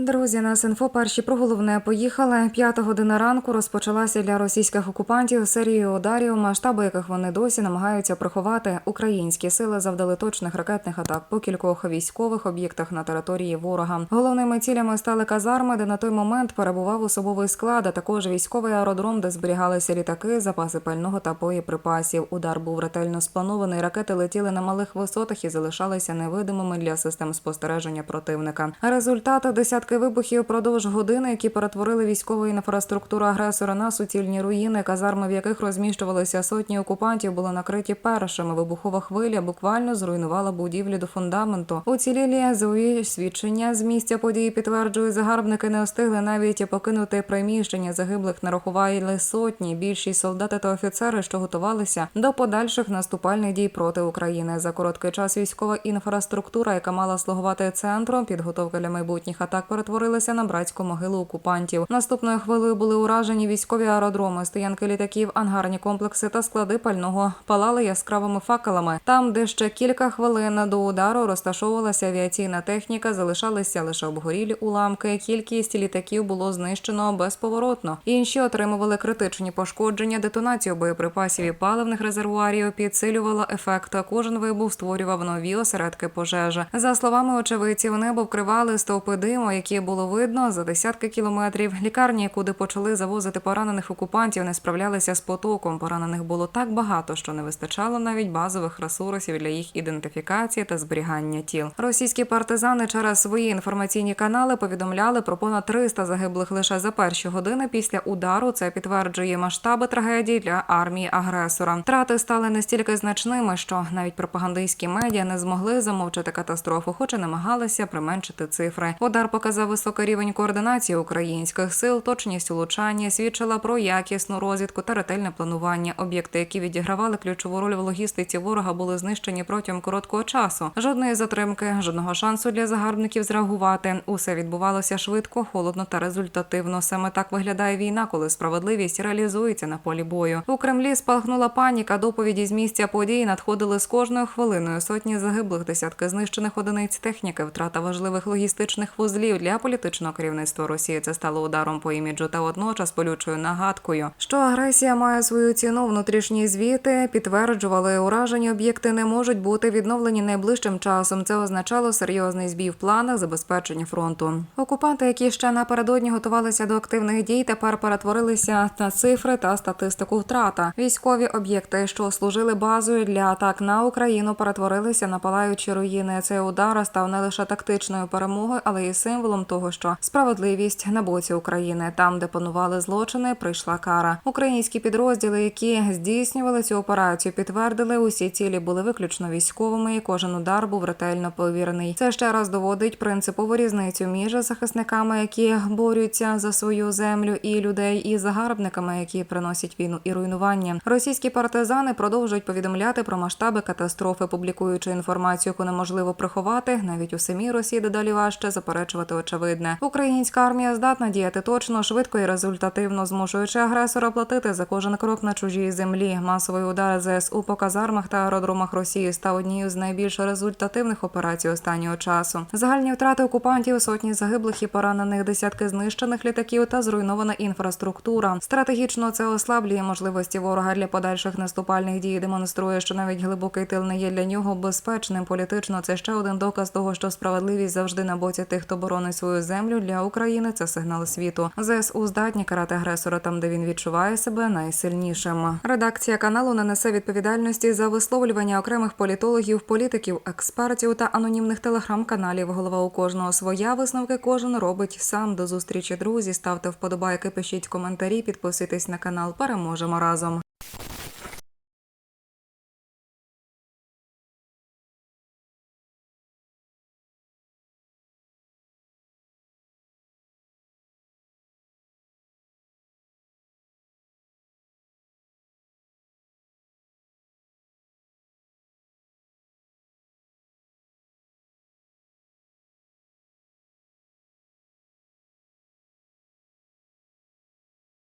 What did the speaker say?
Друзі, на Синфо перші про головне поїхали. П'ята година ранку розпочалася для російських окупантів серія ударів, масштаби яких вони досі намагаються приховати. Українські сили завдали точних ракетних атак по кількох військових об'єктах на території ворога. Головними цілями стали казарми, де на той момент перебував особовий склад, а також військовий аеродром, де зберігалися літаки, запаси пального та боєприпасів. Удар був ретельно спланований. Ракети летіли на малих висотах і залишалися невидимими для систем спостереження противника. Результат десятки вибухів продовж години, які перетворили військову інфраструктуру агресора на суцільні руїни, казарми, в яких розміщувалися сотні окупантів, були накриті першими. Вибухова хвиля буквально зруйнувала будівлі до фундаменту. Уцілілі ЗОІ свідчення з місця події підтверджують, загарбники не встигли навіть покинути приміщення. Загиблих нарахували сотні. Більшість солдати та офіцери, що готувалися до подальших наступальних дій проти України. За короткий час військова інфраструктура, яка мала слугувати центром підготовки для майбутніх атак, перетворилася на братську могилу окупантів. Наступною хвилею були уражені військові аеродроми, стоянки літаків, ангарні комплекси та склади пального палали яскравими факелами. Там, де ще кілька хвилин до удару розташовувалася авіаційна техніка, залишалися лише обгорілі уламки. Кількість літаків було знищено безповоротно. Інші отримували критичні пошкодження. Детонацію боєприпасів і паливних резервуарів підсилювала ефект. Кожен вибух створював нові осередки пожежі. За словами очевидців, небо вкривали стовпи диму, які було видно за десятки кілометрів. Лікарні, куди почали завозити поранених окупантів, не справлялися з потоком. Поранених було так багато, що не вистачало навіть базових ресурсів для їх ідентифікації та зберігання тіл. Російські партизани через свої інформаційні канали повідомляли про понад 300 загиблих лише за перші години після удару. Це підтверджує масштаби трагедії для армії агресора. Втрати стали настільки значними, що навіть пропагандистські медіа не змогли замовчати катастрофу, хоч і намагалися применшити цифри. Удар показав високий рівень координації українських сил, точність влучання свідчила про якісну розвідку та ретельне планування. Об'єкти, які відігравали ключову роль в логістиці ворога, були знищені протягом короткого часу. Жодної затримки, жодного шансу для загарбників зреагувати. Усе відбувалося швидко, холодно та результативно. Саме так виглядає війна, коли справедливість реалізується на полі бою. У Кремлі спалахнула паніка. Доповіді з місця подій надходили з кожною хвилиною. Сотні загиблих, десятки знищених одиниць техніки, втрата важливих логістичних вузлів для політичного керівництва Росії. Це стало ударом по іміджу та водночас болючою нагадкою, що агресія має свою ціну. Внутрішні звіти підтверджували, уражені об'єкти не можуть бути відновлені найближчим часом. Це означало серйозний збій в планах забезпечення фронту. Окупанти, які ще напередодні готувалися до активних дій, тепер перетворилися на цифри та статистику втрата. Військові об'єкти, що служили базою для атак на Україну, перетворилися на палаючі руїни. Цей удар став не лише тактичною перемогою, але й символом того, що справедливість на боці України. Там, де панували злочини, прийшла кара. Українські підрозділи, які здійснювали цю операцію, підтвердили, усі цілі були виключно військовими, і кожен удар був ретельно повірений. Це ще раз доводить принципову різницю між захисниками, які борються за свою землю і людей, і загарбниками, які приносять війну і руйнування. Російські партизани продовжують повідомляти про масштаби катастрофи, публікуючи інформацію, яку неможливо приховати. Навіть у самій Росії дедалі важче заперечувати очевидне. Українська армія здатна діяти точно, швидко і результативно, змушуючи агресора платити за кожен крок на чужій землі. Масовий удар ЗСУ по казармах та аеродромах Росії став однією з найбільш результативних операцій останнього часу. Загальні втрати окупантів, сотні загиблих і поранених, десятки знищених літаків та зруйнована інфраструктура. Стратегічно це ослаблює можливості ворога для подальших наступальних дій. Демонструє, що навіть глибокий тил не є для нього безпечним. Політично це ще один доказ того, що справедливість завжди на боці тих, хто боронить свою землю для України. Це сигнал світу. ЗСУ здатні карати агресора там, де він відчуває себе найсильнішим. Редакція каналу не несе відповідальності за висловлювання окремих політологів, політиків, експертів та анонімних телеграм-каналів. Голова у кожного своя висновки кожен робить сам. До зустрічі друзі. Ставте вподобайки, пишіть коментарі, підписуйтесь на канал. Переможемо разом.